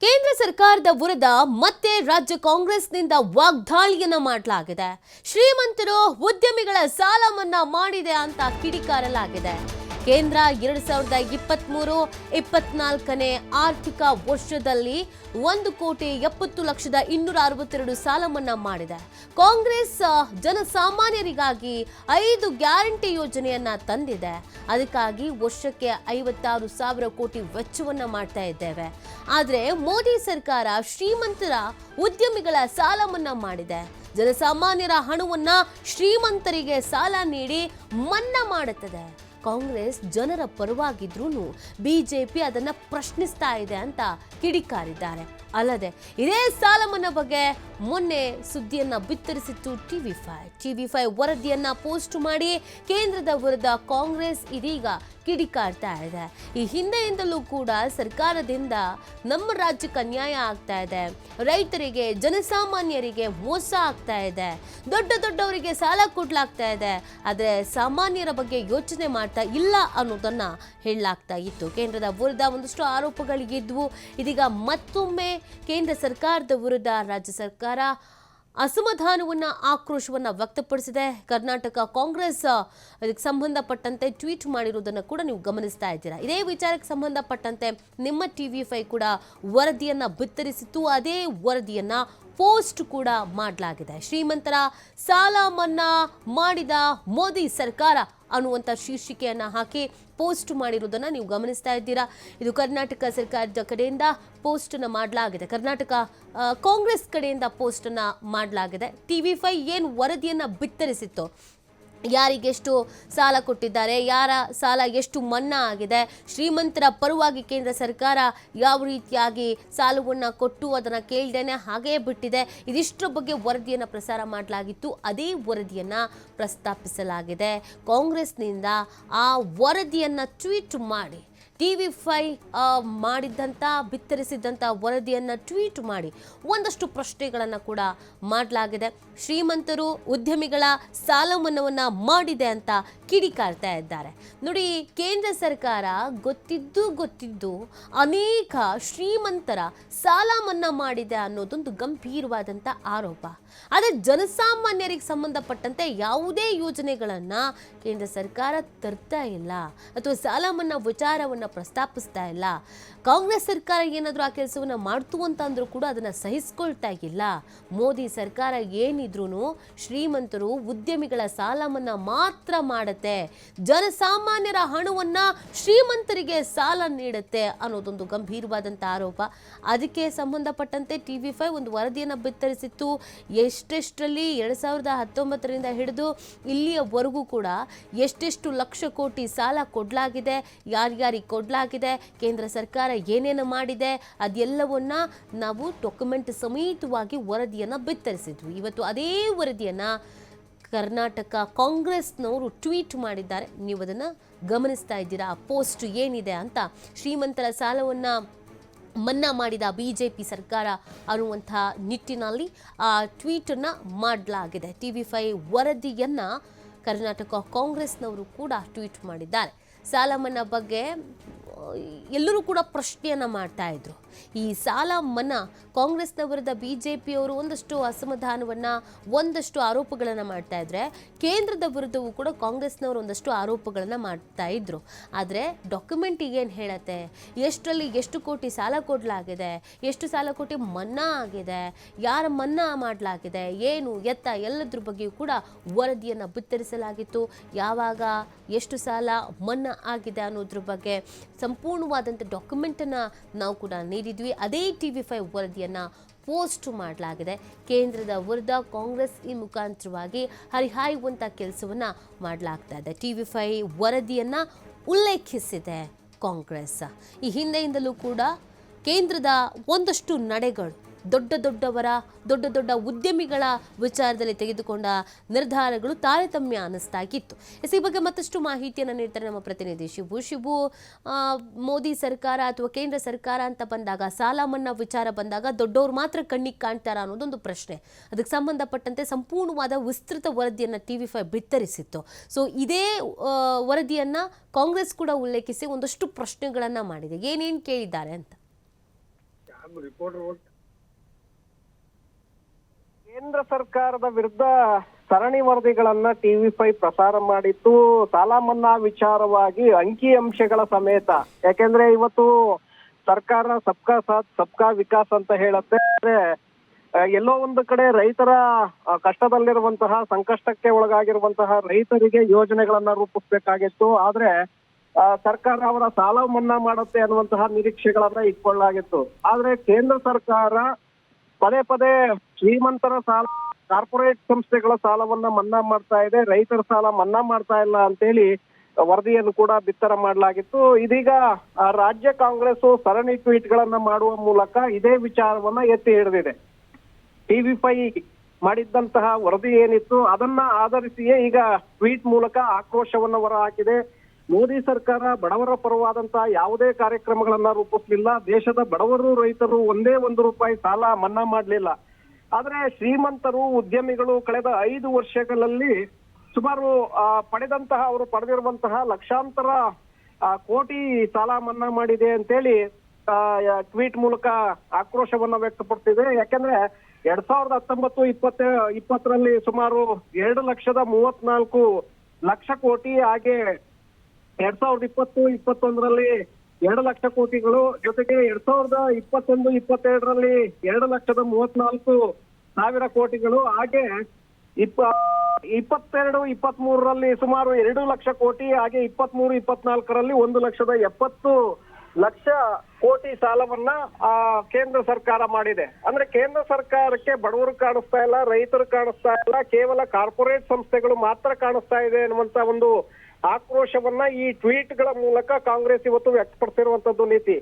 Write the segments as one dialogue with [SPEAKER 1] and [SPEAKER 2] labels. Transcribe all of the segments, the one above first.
[SPEAKER 1] ಕೇಂದ್ರ ಸರ್ಕಾರದ ವಿರುದ್ಧ ಮತ್ತೆ ರಾಜ್ಯ ಕಾಂಗ್ರೆಸ್ನಿಂದ ವಾಗ್ದಾಳಿಯನ್ನ ಮಾಡಲಾಗಿದೆ. ಶ್ರೀಮಂತರು ಉದ್ಯಮಿಗಳ ಸಾಲ ಮನ್ನಾ ಮಾಡಿದೆ ಅಂತ ಕಿಡಿಕಾರಲಾಗಿದೆ. ಕೇಂದ್ರ ಎರಡ್ ಸಾವಿರದ ಇಪ್ಪತ್ಮೂರು ಇಪ್ಪತ್ನಾಲ್ಕನೇ ಆರ್ಥಿಕ ವರ್ಷದಲ್ಲಿ ಒಂದು ಕೋಟಿ ಎಪ್ಪತ್ತು ಲಕ್ಷದ ಇನ್ನೂರ ಅರವತ್ತೆರಡು ಸಾಲ ಮನ್ನಾ ಮಾಡಿದೆ. ಕಾಂಗ್ರೆಸ್ ಜನಸಾಮಾನ್ಯರಿಗಾಗಿ ಐದು ಗ್ಯಾರಂಟಿ ಯೋಜನೆಯನ್ನ ತಂದಿದೆ. ಅದಕ್ಕಾಗಿ ವರ್ಷಕ್ಕೆ ಐವತ್ತಾರು ಸಾವಿರ ಕೋಟಿ ವೆಚ್ಚವನ್ನ ಮಾಡ್ತಾ ಇದ್ದೇವೆ. ಆದರೆ ಮೋದಿ ಸರ್ಕಾರ ಶ್ರೀಮಂತರ ಉದ್ಯಮಿಗಳ ಸಾಲ ಮನ್ನಾ ಮಾಡಿದೆ. ಜನಸಾಮಾನ್ಯರ ಹಣವನ್ನ ಶ್ರೀಮಂತರಿಗೆ ಸಾಲ ನೀಡಿ ಮನ್ನಾ ಮಾಡುತ್ತದೆ. ಕಾಂಗ್ರೆಸ್ ಜನರ ಪರವಾಗಿದ್ರೂ ಬಿಜೆಪಿ ಅದನ್ನ ಪ್ರಶ್ನಿಸ್ತಾ ಇದೆ ಅಂತ ಕಿಡಿಕಾರಿದ್ದಾರೆ. ಅಲ್ಲದೆ ಇದೇ ಸಾಲ ಮನ್ನಾ ಬಗ್ಗೆ ಮೊನ್ನೆ ಸುದ್ದಿಯನ್ನ ಬಿತ್ತರಿಸಿತ್ತು ಟಿವಿ ಫೈವ್. ಟಿವಿ ಫೈವ್ ವರದಿಯನ್ನ ಪೋಸ್ಟ್ ಮಾಡಿ ಕೇಂದ್ರದ ವಿರುದ್ಧ ಕಾಂಗ್ರೆಸ್ ಇದೀಗ ಕಿಡಿಕಾಡ್ತಾ ಇದೆ. ಈ ಹಿಂದೆಯಿಂದಲೂ ಕೂಡ ಸರ್ಕಾರದಿಂದ ನಮ್ಮ ರಾಜ್ಯಕ್ಕೆ ಅನ್ಯಾಯ ಆಗ್ತಾ ಇದೆ. ರೈತರಿಗೆ, ಜನಸಾಮಾನ್ಯರಿಗೆ ಮೋಸ ಆಗ್ತಾ ಇದೆ. ದೊಡ್ಡ ದೊಡ್ಡವರಿಗೆ ಸಾಲ ಕೊಡ್ಲಾಗ್ತಾ ಇದೆ. ಆದರೆ ಸಾಮಾನ್ಯರ ಬಗ್ಗೆ ಯೋಚನೆ ಮಾಡ್ತಾ ಇಲ್ಲ ಅನ್ನೋದನ್ನು ಹೇಳಲಾಗ್ತಾ ಇತ್ತು. ಕೇಂದ್ರದ ವಿರುದ್ಧ ಒಂದಷ್ಟು ಆರೋಪಗಳಿಗಿದ್ವು ಇದೀಗ ಮತ್ತೊಮ್ಮೆ ಕೇಂದ್ರ ಸರ್ಕಾರದ ವಿರುದ್ಧ ರಾಜ್ಯ ಸರ್ಕಾರ ಅಸಮಾಧಾನವನ್ನ, ಆಕ್ರೋಶವನ್ನ ವ್ಯಕ್ತಪಡಿಸಿದೆ. ಕರ್ನಾಟಕ ಕಾಂಗ್ರೆಸ್, ಇದಕ್ಕೆ ಸಂಬಂಧಪಟ್ಟಂತೆ ಟ್ವೀಟ್ ಮಾಡಿರುವುದನ್ನು ಕೂಡ ನೀವು ಗಮನಿಸ್ತಾ ಇದ್ದೀರಾ? ಇದೇ ವಿಚಾರಕ್ಕೆ ಸಂಬಂಧಪಟ್ಟಂತೆ ನಿಮ್ಮ ಟಿವಿ ಫೈ ಕೂಡ ವರದಿಯನ್ನ ಬಿತ್ತರಿಸಿತ್ತು. ಅದೇ ವರದಿಯನ್ನ ಪೋಸ್ಟ್ ಕೂಡ ಮಾಡಲಾಗಿದೆ. ಶ್ರೀಮಂತರ ಸಾಲ ಮನ್ನಾ ಮಾಡಿದ ಮೋದಿ ಸರ್ಕಾರ ಅನ್ನುವಂಥ ಶೀರ್ಷಿಕೆಯನ್ನು ಹಾಕಿ ಪೋಸ್ಟ್ ಮಾಡಿರುವುದನ್ನ ನೀವು ಗಮನಿಸ್ತಾ ಇದ್ದೀರಾ? ಇದು ಕರ್ನಾಟಕ ಸರ್ಕಾರದ ಕಡೆಯಿಂದ ಪೋಸ್ಟನ್ನು ಮಾಡಲಾಗಿದೆ. ಕರ್ನಾಟಕ ಕಾಂಗ್ರೆಸ್ ಕಡೆಯಿಂದ ಪೋಸ್ಟನ್ನು ಮಾಡಲಾಗಿದೆ. ಮಾಡಲಾಗಿದೆ ಟಿವಿ ಫೈ ಏನು ವರದಿಯನ್ನು ಬಿತ್ತರಿಸಿತ್ತು ಯಾರಿಗೆಷ್ಟು ಸಾಲ ಕೊಟ್ಟಿದ್ದಾರೆ, ಯಾರ ಸಾಲ ಎಷ್ಟು ಮನ್ನಾ ಆಗಿದೆ, ಶ್ರೀಮಂತರ ಪರವಾಗಿ ಕೇಂದ್ರ ಸರ್ಕಾರ ಯಾವ ರೀತಿಯಾಗಿ ಸಾಲವನ್ನು ಕೊಟ್ಟು ಅದನ್ನು ಕೇಳ್ದೇನೆ ಹಾಗೇ ಬಿಟ್ಟಿದೆ. ಇದಿಷ್ಟರ ಬಗ್ಗೆ ವರದಿಯನ್ನು ಪ್ರಸಾರ ಮಾಡಲಾಗಿತ್ತು. ಅದೇ ವರದಿಯನ್ನು ಪ್ರಸ್ತಾಪಿಸಲಾಗಿದೆ. ಕಾಂಗ್ರೆಸ್ನಿಂದ ಆ ವರದಿಯನ್ನು ಟ್ವೀಟ್ ಮಾಡಿ ಟಿ ವಿ ಫೈ ಮಾಡಿದ್ದಂಥ ಬಿತ್ತರಿಸಿದ್ದಂಥ ವರದಿಯನ್ನು ಟ್ವೀಟ್ ಮಾಡಿ ಒಂದಷ್ಟು ಪ್ರಶ್ನೆಗಳನ್ನು ಕೂಡ ಮಾಡಲಾಗಿದೆ. ಶ್ರೀಮಂತರು ಉದ್ಯಮಿಗಳ ಸಾಲ ಮನ್ನಾವನ್ನು ಮಾಡಿದೆ ಅಂತ ಕಿಡಿಕಾರ್ತಾ ಇದ್ದಾರೆ. ನೋಡಿ, ಕೇಂದ್ರ ಸರ್ಕಾರ ಗೊತ್ತಿದ್ದು ಗೊತ್ತಿದ್ದು ಅನೇಕ ಶ್ರೀಮಂತರ ಸಾಲ ಮನ್ನಾ ಮಾಡಿದೆ ಅನ್ನೋದೊಂದು ಗಂಭೀರವಾದಂಥ ಆರೋಪ. ಆದರೆ ಜನಸಾಮಾನ್ಯರಿಗೆ ಸಂಬಂಧಪಟ್ಟಂತೆ ಯಾವುದೇ ಯೋಜನೆಗಳನ್ನು ಕೇಂದ್ರ ಸರ್ಕಾರ ತರ್ತಾ ಇಲ್ಲ ಅಥವಾ ಸಾಲ ಮನ್ನಾ ವಿಚಾರವನ್ನು ಪ್ರಸ್ತಾಪಿಸ್ತಾ ಇಲ್ಲ. ಕಾಂಗ್ರೆಸ್ ಸರ್ಕಾರ ಏನಾದರೂ ಆ ಕೆಲಸವನ್ನು ಮಾಡ್ತು ಅಂತ ಅಂದರೂ ಕೂಡ ಅದನ್ನು ಸಹಿಸ್ಕೊಳ್ತಾ ಇಲ್ಲ. ಮೋದಿ ಸರ್ಕಾರ ಏನಿದ್ರು ಶ್ರೀಮಂತರು ಉದ್ಯಮಿಗಳ ಸಾಲ ಮನ್ನಾ ಮಾತ್ರ ಮಾಡುತ್ತೆ ಜನಸಾಮಾನ್ಯರ ಹಣವನ್ನ ಶ್ರೀಮಂತರಿಗೆ ಸಾಲ ನೀಡುತ್ತೆ ಅನ್ನೋದೊಂದು ಗಂಭೀರವಾದಂಥ ಆರೋಪ. ಅದಕ್ಕೆ ಸಂಬಂಧಪಟ್ಟಂತೆ ಟಿ ವಿ ಫೈವ್ ಒಂದು ವರದಿಯನ್ನು ಬಿತ್ತರಿಸಿತ್ತು. ಎಷ್ಟೆಷ್ಟರಲ್ಲಿ ಎರಡು ಸಾವಿರದ ಹತ್ತೊಂಬತ್ತರಿಂದ ಹಿಡಿದು ಇಲ್ಲಿಯವರೆಗೂ ಕೂಡ ಎಷ್ಟೆಷ್ಟು ಲಕ್ಷ ಕೋಟಿ ಸಾಲ ಕೊಡಲಾಗಿದೆ, ಯಾರ್ಯಾರಿಗೆ ಕೊಡಲಾಗಿದೆ, ಕೇಂದ್ರ ಸರ್ಕಾರ ಏನೇನು ಮಾಡಿದೆ, ಅದೆಲ್ಲವನ್ನ ನಾವು ಡಾಕ್ಯುಮೆಂಟ್ ಸಮೇತವಾಗಿ ವರದಿಯನ್ನು ಬಿತ್ತರಿಸಿದ್ವಿ. ಇವತ್ತು ಅದೇ ವರದಿಯನ್ನು ಕರ್ನಾಟಕ ಕಾಂಗ್ರೆಸ್ನವರು ಟ್ವೀಟ್ ಮಾಡಿದ್ದಾರೆ. ನೀವು ಅದನ್ನು ಗಮನಿಸ್ತಾ ಇದ್ದೀರಾ? ಆ ಪೋಸ್ಟ್ ಏನಿದೆ ಅಂತ ಶ್ರೀಮಂತರ ಸಾಲವನ್ನು ಮನ್ನಾ ಮಾಡಿದ ಬಿ ಜೆ ಪಿ ಸರ್ಕಾರ ಅನ್ನುವಂಥ ನಿಟ್ಟಿನಲ್ಲಿ ಆ ಟ್ವೀಟನ್ನು ಮಾಡಲಾಗಿದೆ. ಟಿ ವಿ ಫೈ ವರದಿಯನ್ನು ಕರ್ನಾಟಕ ಕಾಂಗ್ರೆಸ್ನವರು ಕೂಡ ಟ್ವೀಟ್ ಮಾಡಿದ್ದಾರೆ. ಸಾಲ ಮನ್ನಾ ಬಗ್ಗೆ ಎಲ್ಲರೂ ಕೂಡ ಪ್ರಶ್ನೆಯನ್ನು ಮಾಡ್ತಾ ಇದ್ರು. ಈ ಸಾಲ ಮನ್ನಾ ಕಾಂಗ್ರೆಸ್ನವರದ ಬಿ ಜೆ ಪಿಯವರು ಒಂದಷ್ಟು ಅಸಮಾಧಾನವನ್ನು, ಒಂದಷ್ಟು ಆರೋಪಗಳನ್ನು ಮಾಡ್ತಾ ಇದ್ರೆ, ಕೇಂದ್ರದ ವಿರುದ್ಧವೂ ಕೂಡ ಕಾಂಗ್ರೆಸ್ನವರು ಒಂದಷ್ಟು ಆರೋಪಗಳನ್ನು ಮಾಡ್ತಾ ಇದ್ರು. ಆದರೆ ಡಾಕ್ಯುಮೆಂಟ್ ಏನು ಹೇಳತ್ತೆ? ಎಷ್ಟರಲ್ಲಿ ಎಷ್ಟು ಕೋಟಿ ಸಾಲ ಕೊಡಲಾಗಿದೆ? ಎಷ್ಟು ಸಾಲ ಕೋಟಿ ಮನ್ನಾ ಆಗಿದೆ? ಯಾರ ಮನ್ನಾ ಮಾಡಲಾಗಿದೆ? ಏನು, ಎತ್ತ, ಎಲ್ಲದ್ರ ಬಗ್ಗೆಯೂ ಕೂಡ ವರದಿಯನ್ನು ಬಿತ್ತರಿಸಲಾಗಿತ್ತು. ಯಾವಾಗ ಎಷ್ಟು ಸಾಲ ಮನ್ನಾ ಆಗಿದೆ ಅನ್ನೋದ್ರ ಬಗ್ಗೆ ಸಂಪೂರ್ಣವಾದಂಥ ಡಾಕ್ಯುಮೆಂಟನ್ನು ನಾವು ಕೂಡ ನೀಡಿದ್ವಿ. ಅದೇ ಟಿ ವಿ ಫೈವ್ ವರದಿಯನ್ನು ಪೋಸ್ಟ್ ಮಾಡಲಾಗಿದೆ. ಕೇಂದ್ರದ ವಿರುದ್ಧ ಕಾಂಗ್ರೆಸ್ ಈ ಮುಖಾಂತರವಾಗಿ ಹರಿಹಾಯುವಂಥ ಕೆಲಸವನ್ನು ಮಾಡಲಾಗ್ತಾ ಇದೆ. ಟಿ ವಿ ಫೈ ವರದಿಯನ್ನು ಉಲ್ಲೇಖಿಸಿದೆ ಕಾಂಗ್ರೆಸ್. ಈ ಹಿಂದೆಯಿಂದಲೂ ಕೂಡ ಕೇಂದ್ರದ ಒಂದಷ್ಟು ನಡೆಗಳು ದೊಡ್ಡ ದೊಡ್ಡವರ, ದೊಡ್ಡ ದೊಡ್ಡ ಉದ್ಯಮಿಗಳ ವಿಚಾರದಲ್ಲಿ ತೆಗೆದುಕೊಂಡ ನಿರ್ಧಾರಗಳು ತಾರತಮ್ಯ ಅನ್ನಿಸ್ತಾಗಿತ್ತು. ಎಸ್ ಈ ಬಗ್ಗೆ ಮತ್ತಷ್ಟು ಮಾಹಿತಿಯನ್ನು ನೀಡ್ತಾರೆ ನಮ್ಮ ಪ್ರತಿನಿಧಿ ಶಿಬು ಶಿಬು ಮೋದಿ ಸರ್ಕಾರ ಅಥವಾ ಕೇಂದ್ರ ಸರ್ಕಾರ ಅಂತ ಬಂದಾಗ, ಸಾಲ ಮನ್ನಾ ವಿಚಾರ ಬಂದಾಗ ದೊಡ್ಡವರು ಮಾತ್ರ ಕಣ್ಣಿಗೆ ಕಾಣ್ತಾರ ಅನ್ನೋದೊಂದು ಪ್ರಶ್ನೆ. ಅದಕ್ಕೆ ಸಂಬಂಧಪಟ್ಟಂತೆ ಸಂಪೂರ್ಣವಾದ ವಿಸ್ತೃತ ವರದಿಯನ್ನು ಟಿ ವಿ ಫೈವ್ ಬಿತ್ತರಿಸಿತ್ತು. ಸೊ, ಇದೇ ವರದಿಯನ್ನು ಕಾಂಗ್ರೆಸ್ ಕೂಡ ಉಲ್ಲೇಖಿಸಿ ಒಂದಷ್ಟು ಪ್ರಶ್ನೆಗಳನ್ನು ಮಾಡಿದೆ. ಏನೇನು ಕೇಳಿದ್ದಾರೆ ಅಂತ?
[SPEAKER 2] ಕೇಂದ್ರ ಸರ್ಕಾರದ ವಿರುದ್ಧ ಸರಣಿ ವರದಿಗಳನ್ನ ಟಿವಿ ಫೈವ್ ಪ್ರಸಾರ ಮಾಡಿತ್ತು. ಸಾಲ ಮನ್ನಾ ವಿಚಾರವಾಗಿ ಅಂಕಿ ಅಂಶಗಳ ಸಮೇತ. ಯಾಕೆಂದ್ರೆ ಇವತ್ತು ಸರ್ಕಾರ ಸಬ್ಕಾ ಸಾಥ್ ಸಬ್ಕಾ ವಿಕಾಸ್ ಅಂತ ಹೇಳುತ್ತೆ. ಆದ್ರೆ, ಎಲ್ಲೋ ಒಂದು ಕಡೆ ರೈತರ ಕಷ್ಟದಲ್ಲಿರುವಂತಹ ಸಂಕಷ್ಟಕ್ಕೆ ಒಳಗಾಗಿರುವಂತಹ ರೈತರಿಗೆ ಯೋಜನೆಗಳನ್ನ ರೂಪಿಸ್ಬೇಕಾಗಿತ್ತು. ಆದ್ರೆ ಸರ್ಕಾರ ಅವರ ಸಾಲ ಮನ್ನಾ ಮಾಡುತ್ತೆ ಅನ್ನುವಂತಹ ನಿರೀಕ್ಷೆಗಳನ್ನ ಇಟ್ಕೊಳ್ಳಾಗಿತ್ತು ಆದ್ರೆ ಕೇಂದ್ರ ಸರ್ಕಾರ ಪದೇ ಪದೇ ಶ್ರೀಮಂತರ ಸಾಲ, ಕಾರ್ಪೊರೇಟ್ ಸಂಸ್ಥೆಗಳ ಸಾಲವನ್ನ ಮನ್ನಾ ಮಾಡ್ತಾ ಇದೆ. ರೈತರ ಸಾಲ ಮನ್ನಾ ಮಾಡ್ತಾ ಇಲ್ಲ ಅಂತೇಳಿ ವರದಿಯನ್ನು ಕೂಡ ಬಿತ್ತರ ಮಾಡಲಾಗಿತ್ತು. ಇದೀಗ ರಾಜ್ಯ ಕಾಂಗ್ರೆಸ್ ಸರಣಿ ಟ್ವೀಟ್ ಗಳನ್ನ ಮಾಡುವ ಮೂಲಕ ಇದೇ ವಿಚಾರವನ್ನ ಎತ್ತಿ ಹಿಡಿದಿದೆ. ಟಿವಿ ಫೈ ಮಾಡಿದ್ದಂತಹ ವರದಿ ಏನಿತ್ತು, ಅದನ್ನ ಆಧರಿಸಿಯೇ ಈಗ ಟ್ವೀಟ್ ಮೂಲಕ ಆಕ್ರೋಶವನ್ನ ಹೊರಹಾಕಿದೆ ಮೋದಿ ಸರ್ಕಾರ ಬಡವರ ಪರವಾದಂತಹ ಯಾವುದೇ ಕಾರ್ಯಕ್ರಮಗಳನ್ನ ರೂಪಿಸಲಿಲ್ಲ. ದೇಶದ ಬಡವರು ರೈತರು ಒಂದೇ ಒಂದು ರೂಪಾಯಿ ಸಾಲ ಮನ್ನಾ ಮಾಡಲಿಲ್ಲ. ಆದ್ರೆ ಶ್ರೀಮಂತರು, ಉದ್ಯಮಿಗಳು ಕಳೆದ ಐದು ವರ್ಷಗಳಲ್ಲಿ ಸುಮಾರು ಪಡೆದಂತಹ ಅವರು ಪಡೆದಿರುವಂತಹ ಲಕ್ಷಾಂತರ ಕೋಟಿ ಸಾಲ ಮನ್ನಾ ಮಾಡಿದೆ ಅಂತೇಳಿ ಟ್ವೀಟ್ ಮೂಲಕ ಆಕ್ರೋಶವನ್ನ ವ್ಯಕ್ತಪಡಿಸಿದೆ ಯಾಕಂದ್ರೆ ಎರಡ್ ಸಾವಿರದ ಹತ್ತೊಂಬತ್ತು ಇಪ್ಪತ್ತ, ಇಪ್ಪತ್ತರಲ್ಲಿ ಸುಮಾರು ಎರಡು ಲಕ್ಷದ ಮೂವತ್ನಾಲ್ಕು ಲಕ್ಷ ಕೋಟಿ ಹಾಗೆ ಎರಡ್ ಸಾವಿರದ ಇಪ್ಪತ್ತು, ಇಪ್ಪತ್ತೊಂದರಲ್ಲಿ ಎರಡು ಲಕ್ಷ ಕೋಟಿಗಳು, ಜೊತೆಗೆ ಎರಡ್ ಸಾವಿರದ ಇಪ್ಪತ್ತೊಂದು, ಇಪ್ಪತ್ತೆರಡರಲ್ಲಿ ಎರಡು ಲಕ್ಷದ ಮೂವತ್ನಾಲ್ಕು ಸಾವಿರ ಕೋಟಿಗಳು, ಹಾಗೆ ಇಪ್ಪ, ಇಪ್ಪತ್ತೆರಡು ಇಪ್ಪತ್ತ್ ಮೂರರಲ್ಲಿ ಸುಮಾರು ಎರಡು ಲಕ್ಷ ಕೋಟಿ, ಹಾಗೆ ಇಪ್ಪತ್ತ್ ಇಪ್ಪತ್ನಾಲ್ಕರಲ್ಲಿ ಒಂದು ಲಕ್ಷದ ಎಪ್ಪತ್ತು ಲಕ್ಷ ಕೋಟಿ ಸಾಲವನ್ನ, ಆ, ಕೇಂದ್ರ ಸರ್ಕಾರ ಮಾಡಿದೆ. ಅಂದ್ರೆ ಕೇಂದ್ರ ಸರ್ಕಾರಕ್ಕೆ ಬಡವರು ಕಾಣಿಸ್ತಾ ಇಲ್ಲ, ರೈತರು ಕಾಣಿಸ್ತಾ ಇಲ್ಲ, ಕೇವಲ ಕಾರ್ಪೊರೇಟ್ ಸಂಸ್ಥೆಗಳು ಮಾತ್ರ ಕಾಣಿಸ್ತಾ ಇದೆ ಅನ್ನುವಂತ ಒಂದು ಆಕ್ರೋಶವನ್ನ ಈ ಟ್ವೀಟ್ಗಳ ಮೂಲಕ ಕಾಂಗ್ರೆಸ್ ಇವತ್ತು ವ್ಯಕ್ತಪಡಿಸಿರುವಂತದ್ದು ನೀತಿ.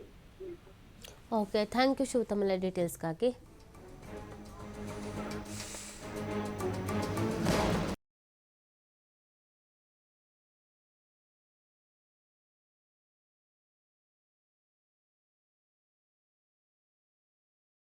[SPEAKER 1] ಓಕೆ ಥ್ಯಾಂಕ್ ಯು ಶಿವ ತಮ್ಮೆಲ್ಲ ಡೀಟೇಲ್ಸ್ಗಾಗಿ